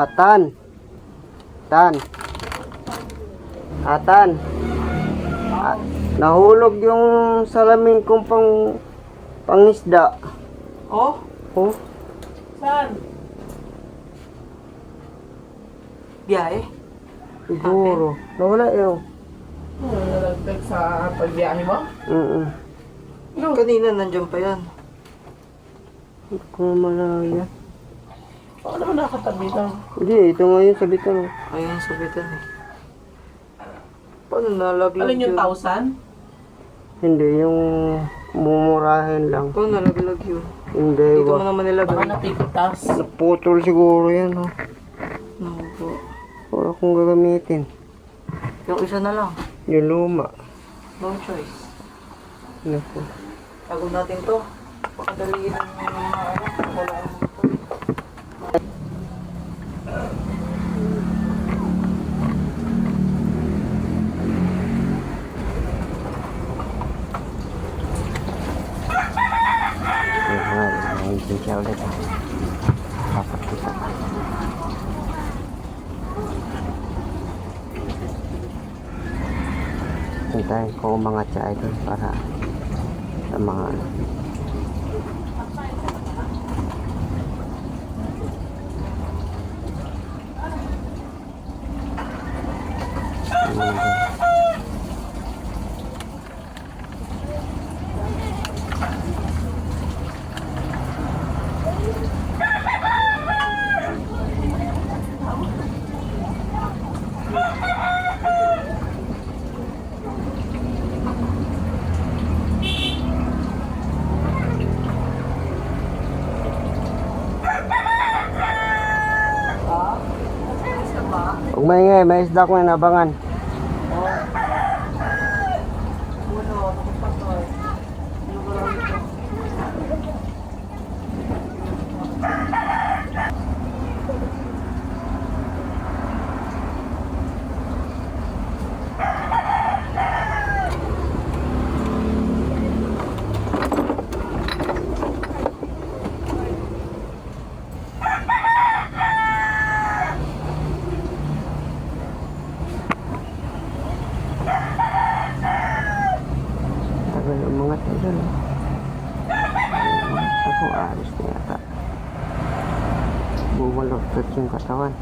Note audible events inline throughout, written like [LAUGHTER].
Atan. Tan. Atan. Ah, nahulog yung salamin kong pang pangisda. Oh? Oh, Saan? Biyahe? siguro. Nawala yun. Oh, nalagdag sa pagbiyahe mo? Mm Kanina nandiyan pa yan. Kung malaya. Baka naman nakatabi lang. Hindi, ito nga yung sabitan. oh. Ayun, sabitan eh. Paano nalaglag Alin yung yun? thousand? Hindi, yung mumurahin lang. Paano nalaglag yun? Hindi, Dito mo wa. naman Baka nilagay. napipitas. Naputol siguro yan, oh. Naku po. Wala akong gagamitin. Yung isa na lang. Yung luma. No choice. Naku. Tago natin to. Pakadaliin ng mga ano. Wala Ayun nga, naisin siya ulit. ah. Papakita ko. Hintayin ko umangat siya idol para sa mga ano. Ayun, Huwag maingay, may isda ko na nabangan. Tagal umangat na dyan. Ako, alis na yata. Bumaloktot yung katawan.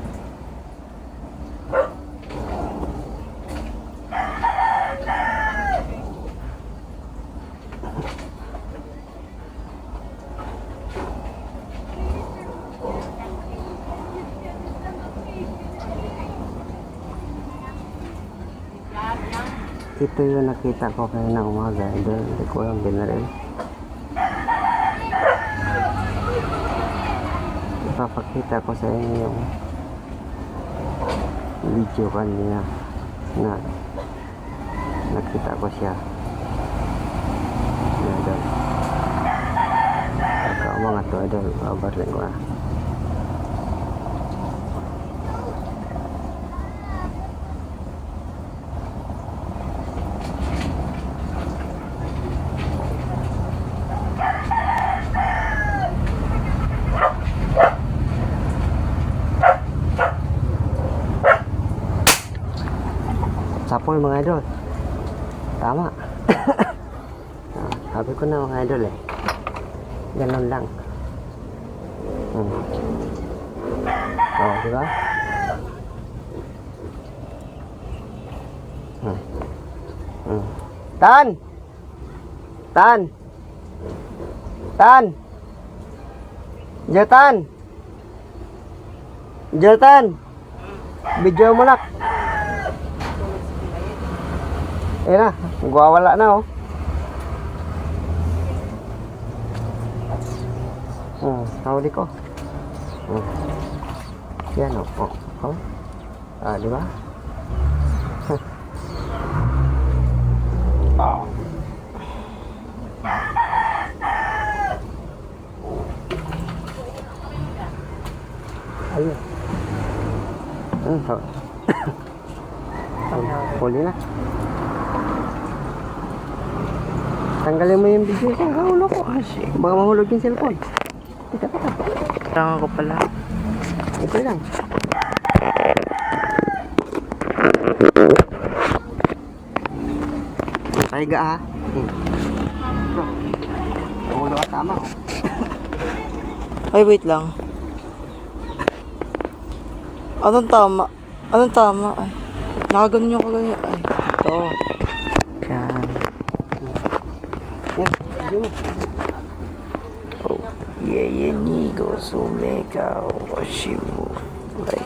Ito yung nakita ko kayo na umaga. Hindi ko alam binaril. Ipapakita ko sa inyo yung video kanina na nakita ko siya. Pagka umangat to, idol, babarlin ko na. Sapol mga idol. Tama. [COUGHS] Ah, Sabi ko na mga idol eh. Ganun lang. Hmm. Oh, di ba? Hmm. Hmm. Tan! Tan! Tan! Jatan! Jatan! Video mo nak. Ayun na, nagwawala na oh. Hmm, huli ko. Hmm. Yan oh. oh. oh. Ah, di ba? Ah. Ayun. Hmm, oh. [COUGHS] Ay, huli na. Tanggalin mo yung video ko. Kahulo ko. Ah. Baka mahulog yung cellphone. Kita pa. Kailangan ko pala. Ito lang. Taiga ha. Ah. Hmm. Bro. Kahulo tama. Oh. Ay, wait lang. Anong tama? Anong tama? Ay, nakaganon yung kaganyan. Ay, ito. Oh, yeye ni go sumeka o shimu. Like,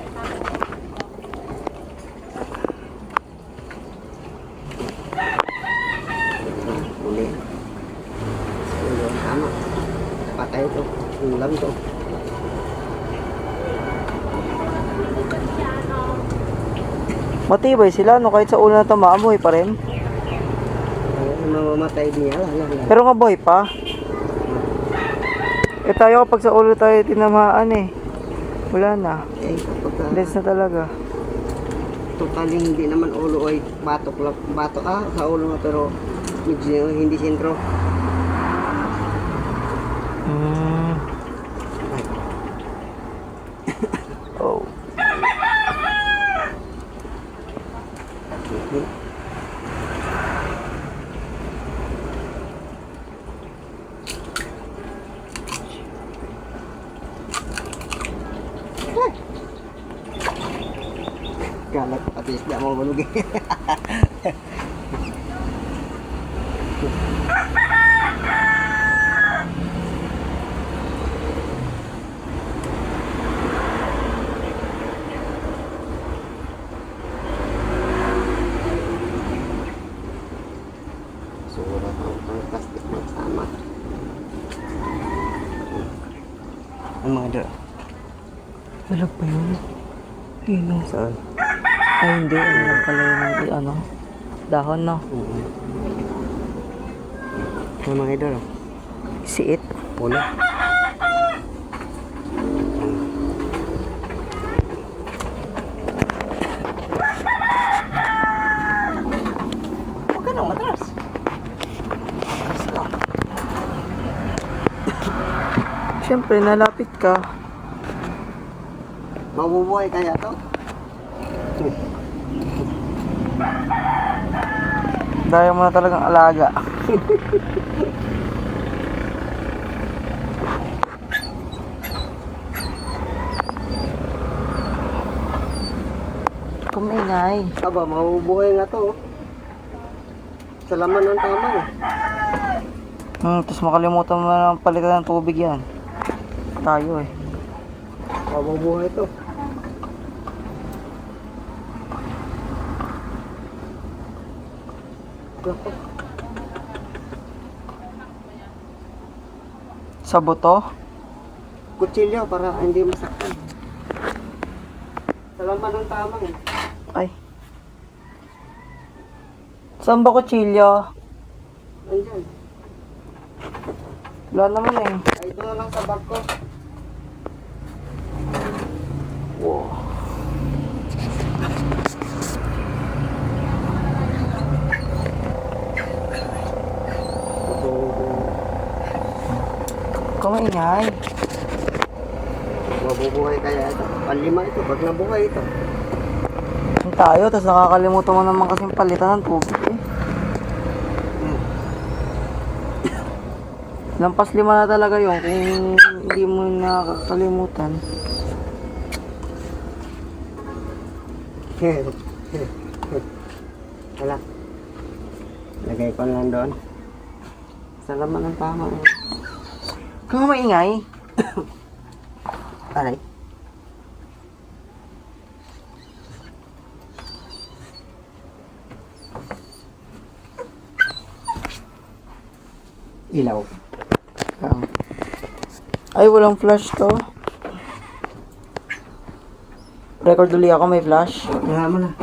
tama. Patay to. Ulam to. matibay sila, no? Kahit sa ulo na tamaan, buhay pa rin. Ay, mamamatay niya. Wala lang. Pero nga buhay pa. Eh tayo kapag sa ulo tayo tinamaan eh. Wala na. Eh, kapag ah, na talaga. totally hindi naman ulo ay batok lang. Batok ah, sa ulo nga pero medyo hindi sentro. Hmm. Ay, Oh. mhm. Galat at least di mo bulugin. Surat ang ang plastic Ay hindi, ano lang pala yung ano. Dahon no. Oo. Ang mga idol. Siit. Ka. Siyempre, nalapit ka. Mabubuhay kaya to? Dahil mo na talagang alaga. Kumingay. Aba, mabubuhay nga to. oh. Sa laman ng tama eh. Hmm, tapos makalimutan mo na ng palitan ng tubig yan. Tayo eh. Mabubuhay to. Sa buto? Kutsilyo para hindi masaktan. Sa laman ng tama eh. Ay. Saan ba kutsilyo? Andyan. Wala naman eh. Ay, ito na lang sa bag ko. Wow. Kumingay. Mabubuhay kaya ito. Panlima ito. Pag nabuhay ito. Yung tayo, tapos nakakalimutan mo naman kasing palitan ng tubig eh. Hmm. Lampas lima na talaga yun kung hindi mo nakakalimutan. Wala. Lagay ko lang doon. Sa laman ng tama eh. Kung maingay, [COUGHS] Aray. Ilaw. ay walang flash to. Record uli ako, may flash. Nga mo na.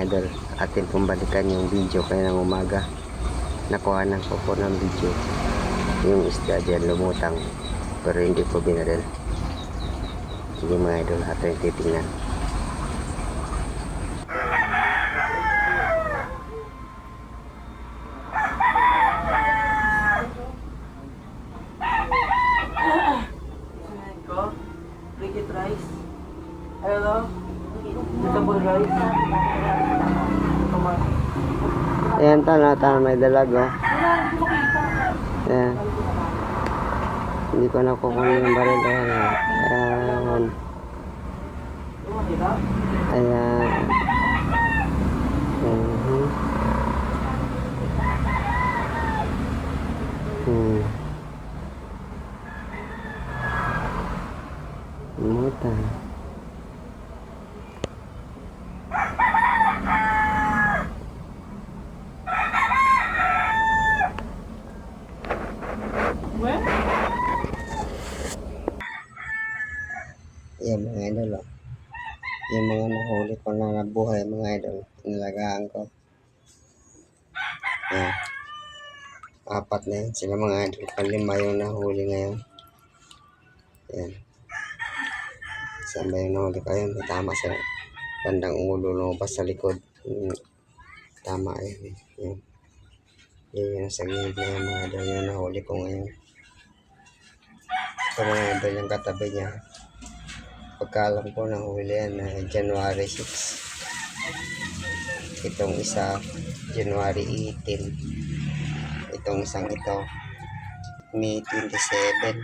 Mga idol, atin pong yung video kaya ng umaga. Nakuha ko po ng video. Yung isda dyan lumutang pero hindi ko binaril. Sige mga idol, atin titingnan. Ayan, tana, may dalag, oh. Ayan. Hindi ko na kukunin yung baril. Ayan, oh. Ayan. Ayan. Yan mga idol, oh. Yung mga nahuli ko na nabuhay mga idol, inalagaan ko. Yan. Apat na yun sila mga idol. Palima yung nahuli ngayon. Yan. Saan ba yung nahuli ko? Ayun, tama sa bandang ulo, lumabas sa likod. Yung tama yun. Yun. Yun yung sa gilid yung mga idol yung nahuli ko ngayon. Ito mga idol yung katabi niya pagkalam ko nahuli yan na January 6 itong isa January 18 itong isang ito May 27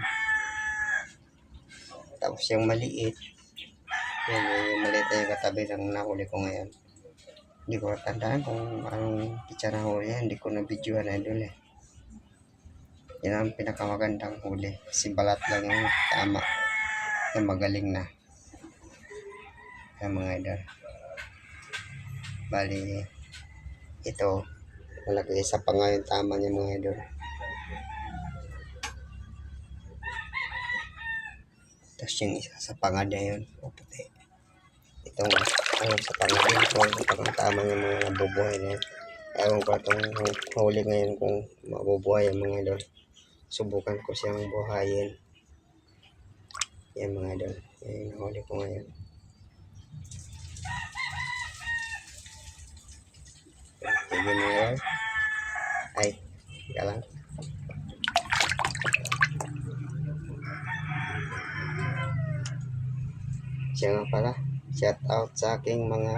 tapos yung maliit yun yung maliit na yung katabi ng nahuli ko ngayon. Hindi ko tandaan kung anong pitsa na huli yan. Hindi ko na videoan idol eh. Yan ang pinakamagandang huli. Si balat lang yung tama. Yung magaling na yan mga idol. Bali, ito, malaki isa pa nga yung tama niya mga idol. Tapos yung isa sa pangad niya yun, o puti. Itong, ano sa pangad yun, ito ang pang tama niya mga nabubuhay na yun. Ewan ko itong huli ngayon kung mabubuhay ang mga idol. Subukan ko siyang buhayin. Yan mga idol. Yan yung huli ko ngayon. Yun. Ay, teka lang. Siya nga pala. Shout out sa aking mga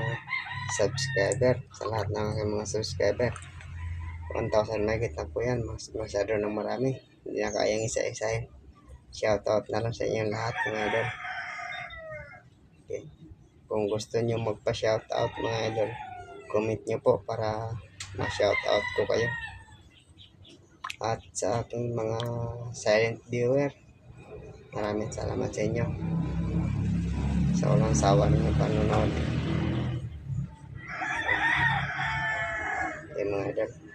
subscriber. Sa lahat ng aking mga subscriber. 1,000 megit na po yan. Mas, masyado ng marami. Hindi na kayang isa-isahin. Shout out na lang sa inyong lahat mga idol. Okay. Kung gusto nyo magpa-shout out mga idol, comment nyo po para ma-shout out ko kayo. At sa aking mga silent viewer, maraming salamat sa inyo. Sa walang sawa ninyo panonood. Yan mga idol.